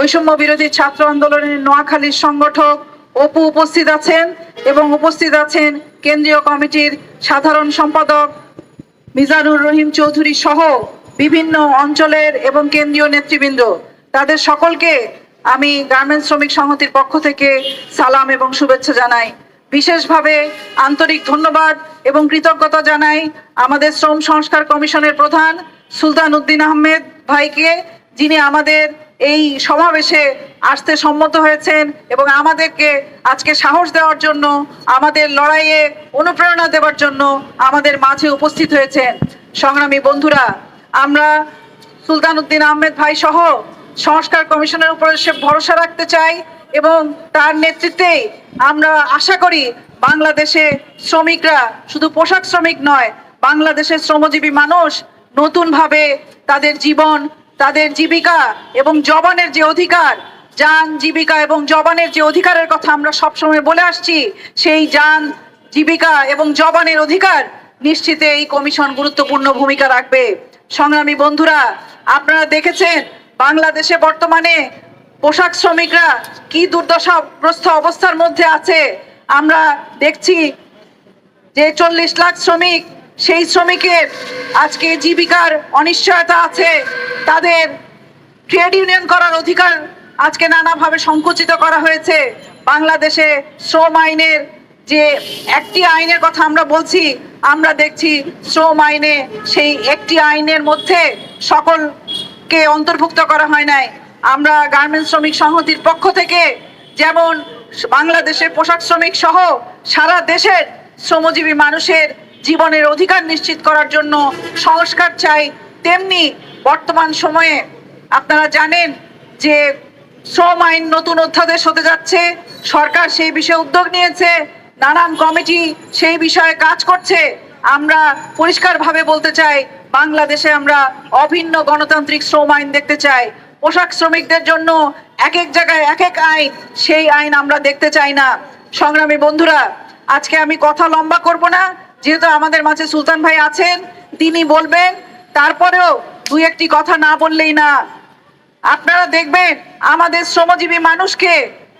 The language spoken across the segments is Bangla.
বৈষম্য বিরোধী ছাত্র আন্দোলনের নোয়াখালীর সংগঠক অপু উপস্থিত আছেন এবং উপস্থিত আছেন কেন্দ্রীয় কমিটির সাধারণ সম্পাদক মিজানুর রহিম চৌধুরী সহ বিভিন্ন অঞ্চলের এবং কেন্দ্রীয় নেতৃবৃন্দ। তাদের সকলকে আমি গার্মেন্টস শ্রমিক সংহতির পক্ষ থেকে সালাম এবং শুভেচ্ছা জানাই। বিশেষভাবে আন্তরিক ধন্যবাদ এবং কৃতজ্ঞতা জানাই আমাদের শ্রম সংস্কার কমিশনের প্রধান সুলতান উদ্দিন আহমেদ ভাইকে, যিনি আমাদের এই সমাবেশে আসতে সম্মত হয়েছেন এবং আমাদেরকে আজকে সাহস দেওয়ার জন্য, আমাদের লড়াইয়ে অনুপ্রেরণা দেওয়ার জন্য আমাদের মাঝে উপস্থিত হয়েছেন। সংগ্রামী বন্ধুরা, আমরা সুলতান উদ্দিন আহমেদ ভাই সহ সংস্কার কমিশনের উপরে সে ভরসা রাখতে চাই এবং তার নেতৃত্বে আমরা আশা করি বাংলাদেশে শ্রমিকরা শুধু পোশাক শ্রমিক নয়, বাংলাদেশের শ্রমজীবী মানুষ নতুনভাবে তাদের জীবন তাদের জীবিকা এবং জবানের যে অধিকার, যান, জীবিকা এবং জবানের যে অধিকারের কথা আমরা সবসময় বলে আসছি, সেই যান, জীবিকা এবং জবানের অধিকার নিশ্চিতে এই কমিশন গুরুত্বপূর্ণ ভূমিকা রাখবে। সংগ্রামী বন্ধুরা, আপনারা দেখেছেন বাংলাদেশে বর্তমানে পোশাক শ্রমিকরা কি দুর্দশাগ্রস্ত অবস্থার মধ্যে আছে। আমরা দেখছি যে চল্লিশ লাখ শ্রমিক সেই শ্রমিকের আজকে জীবিকার অনিশ্চয়তা আছে, তাদের ট্রেড ইউনিয়ন করার অধিকার আজকে নানাভাবে সংকুচিত করা হয়েছে। বাংলাদেশে শ্রম আইনের যে একটি আইনের কথা আমরা বলছি, আমরা দেখছি শ্রম আইনে সেই একটি আইনের মধ্যে সকলকে অন্তর্ভুক্ত করা হয় নাই। আমরা গার্মেন্টস শ্রমিক সংহতির পক্ষ থেকে যেমন বাংলাদেশের পোশাক শ্রমিক সহ সারা দেশের শ্রমজীবী মানুষের জীবনের অধিকার নিশ্চিত করার জন্য সংস্কার চাই, তেমনি বর্তমান সময়ে আপনারা জানেন যে শ্রম আইন নতুন অধ্যাদেশ হতে যাচ্ছে, সরকার সেই বিষয়ে উদ্যোগ নিয়েছে, নানান কমিটি সেই বিষয়ে কাজ করছে। আমরা পরিষ্কারভাবে বলতে চাই, বাংলাদেশে আমরা অভিন্ন গণতান্ত্রিক শ্রম আইন দেখতে চাই। পোশাক শ্রমিকদের জন্য এক এক জায়গায় এক এক আইন, সেই আইন আমরা দেখতে চাই না। সংগ্রামী বন্ধুরা, আজকে আমি কথা লম্বা করব না যেহেতু আমাদের মাঝে সুলতান ভাই আছেন, তিনি বলবেন, তারপরেও দুই একটি কথা না বললেই না। আপনারা দেখবেন আমাদের শ্রমজীবী মানুষকে,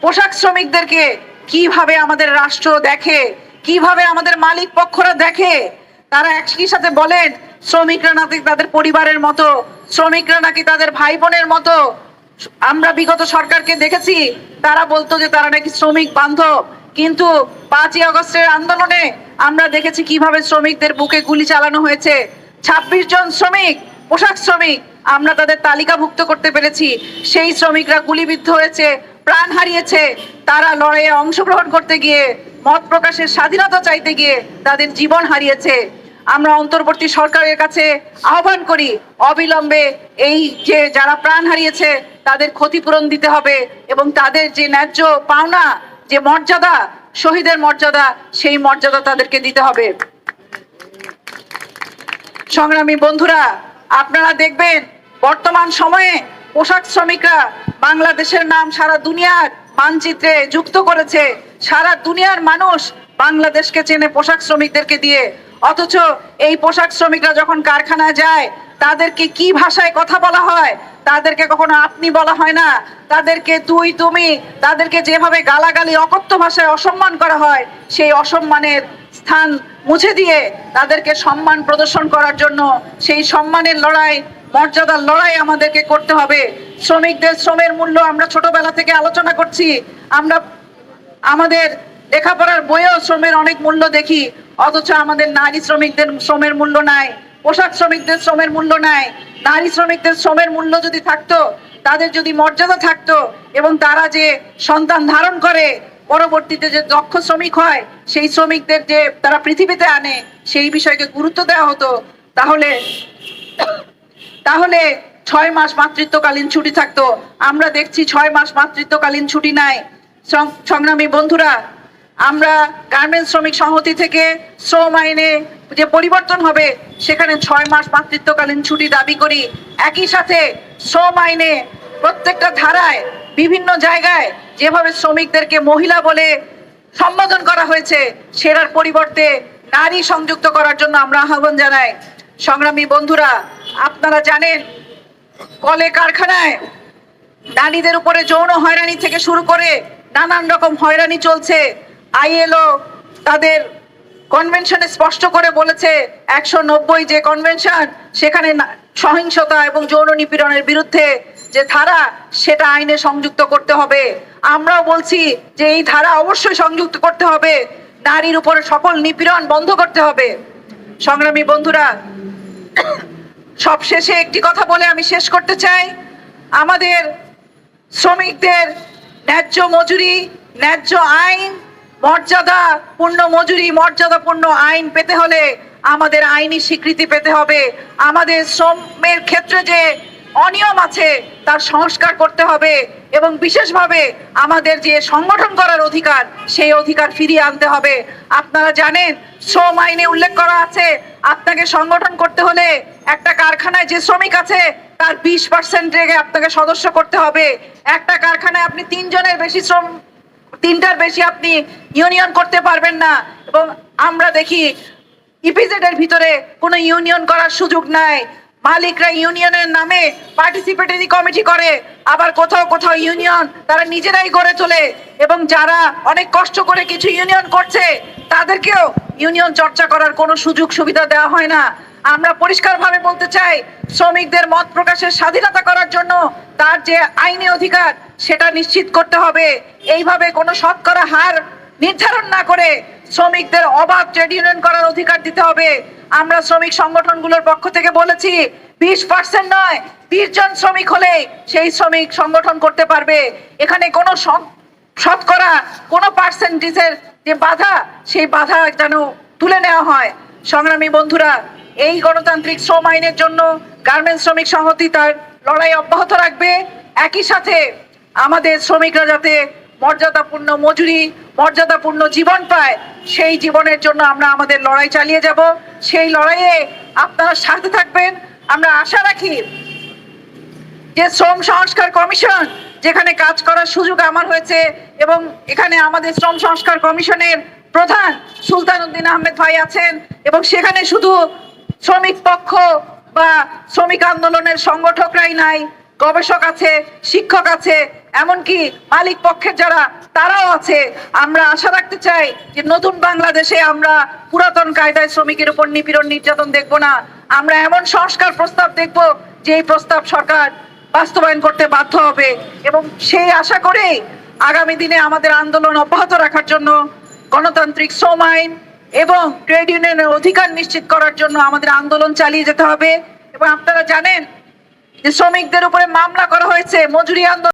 পোশাক শ্রমিকদেরকে কীভাবে আমাদের রাষ্ট্র দেখে, কীভাবে আমাদের মালিক পক্ষরা দেখে। তারা একই সাথে বলেন, শ্রমিকরা নাকি তাদের পরিবারের মতো, শ্রমিকরা নাকি তাদের ভাই বোনের মতো। আমরা বিগত সরকারকে দেখেছি, তারা বলতো যে তারা নাকি শ্রমিক বান্ধব। কিন্তু পাঁচই আগস্টের আন্দোলনে আমরা দেখেছি কীভাবে শ্রমিকদের বুকে গুলি চালানো হয়েছে। ছাব্বিশ জন শ্রমিক, পোশাক শ্রমিক, আমরা তাদের তালিকাভুক্ত করতে পেরেছি। সেই শ্রমিকরা গুলিবিদ্ধ হয়েছে, প্রাণ হারিয়েছে। তারা লড়াইয়ে অংশগ্রহণ করতে গিয়ে, মত প্রকাশের স্বাধীনতা চাইতে গিয়ে তাদের জীবন হারিয়েছে। আমরা অন্তর্বর্তী সরকারের কাছে আহ্বান করি, অবিলম্বে এই যে যারা প্রাণ হারিয়েছে, তাদের ক্ষতিপূরণ দিতে হবে এবং তাদের যে ন্যায্য পাওনা, যে মর্যাদা শহীদের মর্যাদা, সেই মর্যাদা তাদেরকে দিতে হবে। সংগ্রামী বন্ধুরা, আপনারা দেখবেন, বর্তমান সময়ে পোশাক শ্রমিকরা বাংলাদেশের নাম সারা দুনিয়ার মানচিত্রে যুক্ত করেছে। সারা দুনিয়ার মানুষ বাংলাদেশকে চেনে পোশাক শ্রমিকদেরকে দিয়ে। অথচ এই পোশাক শ্রমিকরা যখন কারখানায় যায়, তাদেরকে কি ভাষায় কথা বলা হয়? তাদেরকে কখনো আপনি বলা হয় না? তাদেরকে তুই, তুমি, তাদেরকে যেভাবে গালাগালি, অকথ্য ভাষায় অসম্মান করা হয়, সেই অসম্মানের স্থান মুছে দিয়ে তাদেরকে সম্মান প্রদর্শন করার জন্য সেই সম্মানের লড়াই, মর্যাদার লড়াই আমাদেরকে করতে হবে। শ্রমিকদের শ্রমের মূল্য আমরা ছোটবেলা থেকে আলোচনা করছি। আমরা আমাদের লেখাপড়ার বইয়েও শ্রমের অনেক মূল্য দেখি। অথচ আমাদের নারী শ্রমিকদের শ্রমের মূল্য নাই, পোশাক শ্রমিকদের শ্রমের মূল্য নাই। নারী শ্রমিকদের শ্রমের মূল্য যদি থাকতো, তাদের যদি মর্যাদা থাকতো এবং তারা যে সন্তান ধারণ করে, পরবর্তীতে যে দক্ষ শ্রমিক হয়, সেই শ্রমিকদের যে তারা পৃথিবীতে আনে, সেই বিষয়কে গুরুত্ব দেওয়া হতো। তাহলে তাহলে ছয় মাস মাতৃত্বকালীন ছুটি থাকতো। আমরা দেখছি ছয় মাস মাতৃত্বকালীন ছুটি নাই। সংগ্রামী বন্ধুরা আমরা গার্মেন্টস শ্রমিক সংহতি থেকে শ্রম আইনে যে পরিবর্তন হবে, সেখানে ছয় মাস মাতৃত্বকালীন ছুটি দাবি করি। একই সাথে শ্রম আইনে প্রত্যেকটা ধারায় বিভিন্ন জায়গায় যেভাবে শ্রমিকদেরকে মহিলা বলে সম্বোধন করা হয়েছে, সেটার পরিবর্তে নারী সংযুক্ত করার জন্য আমরা আহ্বান জানাই। সংগ্রামী বন্ধুরা, আপনারা জানেন, কলে কারখানায় নারীদের উপরে যৌন হয়রানি থেকে শুরু করে নানান রকম হয়রানি চলছে। আইএলও তাদের কনভেনশনে স্পষ্ট করে বলেছে, একশো নব্বই যে কনভেনশন, সেখানে সহিংসতা এবং যৌন নিপীড়নের বিরুদ্ধে যে ধারা, সেটা আইনে সংযুক্ত করতে হবে। আমরাও বলছি যে এই ধারা অবশ্যই সংযুক্ত করতে হবে। নারীর উপরে সকল নিপীড়ন বন্ধ করতে হবে। সংগ্রামী বন্ধুরা, সবশেষে একটি কথা বলে আমি শেষ করতে চাই। আমাদের শ্রমিকদের ন্যায্য মজুরি, ন্যায্য আইন মর্যাদা পূর্ণ মজুরি মর্যাদাপূর্ণ আইন পেতে হলে আমাদের আইনি স্বীকৃতি পেতে হবে। আমাদের শ্রমের ক্ষেত্রে যে অনিয়ম আছে, তার সংস্কার করতে হবে এবং বিশেষভাবে আমাদের যে সংগঠন করার অধিকার, সেই অধিকার ফিরিয়ে আনতে হবে। আপনারা জানেন, শ্রম আইনে উল্লেখ করা আছে, আপনাকে সংগঠন করতে হলে একটা কারখানায় যে শ্রমিক আছে, তার বিশ পার্সেন্ট রেগে আপনাকে সদস্য করতে হবে। একটা কারখানায় আপনি তিনজনের বেশি শ্রম তিনটার বেশি আপনি ইউনিয়ন করতে পারবেন না। এবং আমরা দেখি ইপিজেড এর ভিতরে কোনো ইউনিয়ন করার সুযোগ নাই। মালিকরা ইউনিয়নের নামে পার্টিসিপেটরি কমিটি করে, আবার কোথাও কোথাও ইউনিয়ন তারা নিজেরাই গড়ে তোলে। এবং যারা অনেক কষ্ট করে কিছু ইউনিয়ন করছে, তাদেরকেও ইউনিয়ন চর্চা করার কোনো সুযোগ সুবিধা দেওয়া হয় না। আমরা পরিষ্কারভাবে বলতে চাই, শ্রমিকদের মত প্রকাশের স্বাধীনতা করার জন্য তার যে আইনি অধিকার, সেটা নিশ্চিত করতে হবে। এইভাবে কোনো শতকরা হার নির্ধারণ না করে শ্রমিকদের অবাধ ট্রেড ইউনিয়ন করার অধিকার দিতে হবে। আমরা শ্রমিক সংগঠনগুলোর পক্ষ থেকে বলেছি, বিশ পার্সেন্ট নয়, বিশ জন শ্রমিক হলে সেই শ্রমিক সংগঠন করতে পারবে। এখানে কোনো শতকরা কোনো পার্সেন্টেজের যে বাধা, সেই বাধা যেন তুলে নেওয়া হয়। সংগ্রামী বন্ধুরা এই গণতান্ত্রিক শ্রম আইনের জন্য গার্মেন্টস শ্রমিক সংহতি তার লড়াই অব্যাহত রাখবে। একই সাথে আমাদের শ্রমিকরা যাতে মর্যাদাপূর্ণ মজুরি, মর্যাদাপূর্ণ জীবন পায়, সেই জীবনের জন্য আমরা আমাদের লড়াই চালিয়ে যাব। সেই লড়াইয়ে আপনারা সাথে থাকবেন। আমরা আশা রাখি যে শ্রম সংস্কার কমিশন, যেখানে কাজ করার সুযোগ আমার হয়েছে এবং এখানে আমাদের শ্রম সংস্কার কমিশনের প্রধান সুলতান উদ্দিন আহমেদ ভাই আছেন এবং সেখানে শুধু শ্রমিক পক্ষ বা শ্রমিক আন্দোলনের সংগঠকরাই নাই, গবেষক আছে, শিক্ষক আছে, এমনকি মালিক পক্ষের যারা, তারাও আছে। আমরা আশা রাখতে চাই যে নতুন বাংলাদেশে আমরা পুরাতন কায়দায় শ্রমিকের উপর নিপীড়ন নির্যাতন দেখব না। আমরা এমন সংস্কার প্রস্তাব দেখব যে এই প্রস্তাব সরকার বাস্তবায়ন করতে বাধ্য হবে। এবং সেই আশা করেই আগামী দিনে আমাদের আন্দোলন অব্যাহত রাখার জন্য গণতান্ত্রিক শ্রম আইন এবং ট্রেড ইউনিয়নের অধিকার নিশ্চিত করার জন্য আমাদের আন্দোলন চালিয়ে যেতে হবে। এবং আপনারা জানেন যে শ্রমিকদের উপরে মামলা করা হয়েছে, মজুরি আন্দোলন